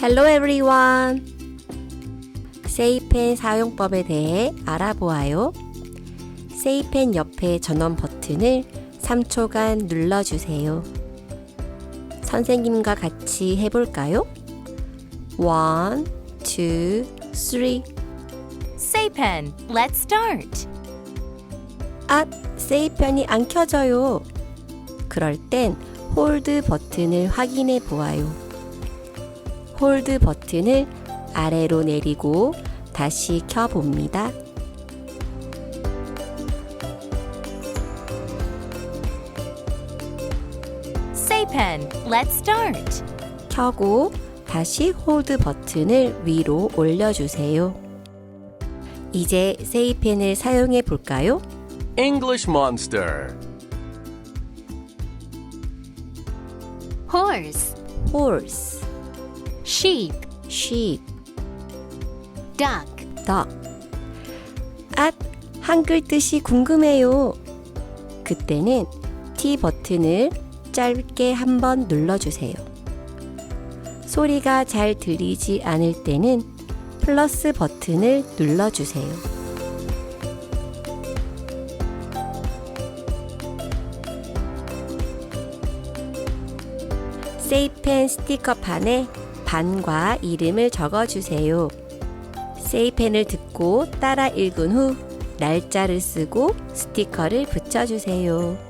Hello everyone. 세이펜 사용법에 대해 알아보아요. 세이펜 옆에 전원 버튼을 3초간 눌러주세요. 선생님과 같이 해볼까요? 1, 2, 3. Saypen, let's start. 아, 세이펜이 안 켜져요. 그럴 땐 홀드 버튼을 확인해 보아요. 홀드 버튼을 아래로 내리고 다시 켜 봅니다. Saypen, let's start. 켜고 다시 홀드 버튼을 위로 올려주세요. 이제 세이펜을 사용해 볼까요? English monster. Horse, horse, sheep, sheep, duck, duck. 앗, 한글 뜻이 궁금해요. 그때는 T 버튼을 짧게 한번 눌러주세요. 소리가 잘 들리지 않을 때는 플러스 버튼을 눌러주세요. 세이펜 스티커판에 반과 이름을 적어주세요. 세이펜을 듣고 따라 읽은 후 날짜를 쓰고 스티커를 붙여주세요.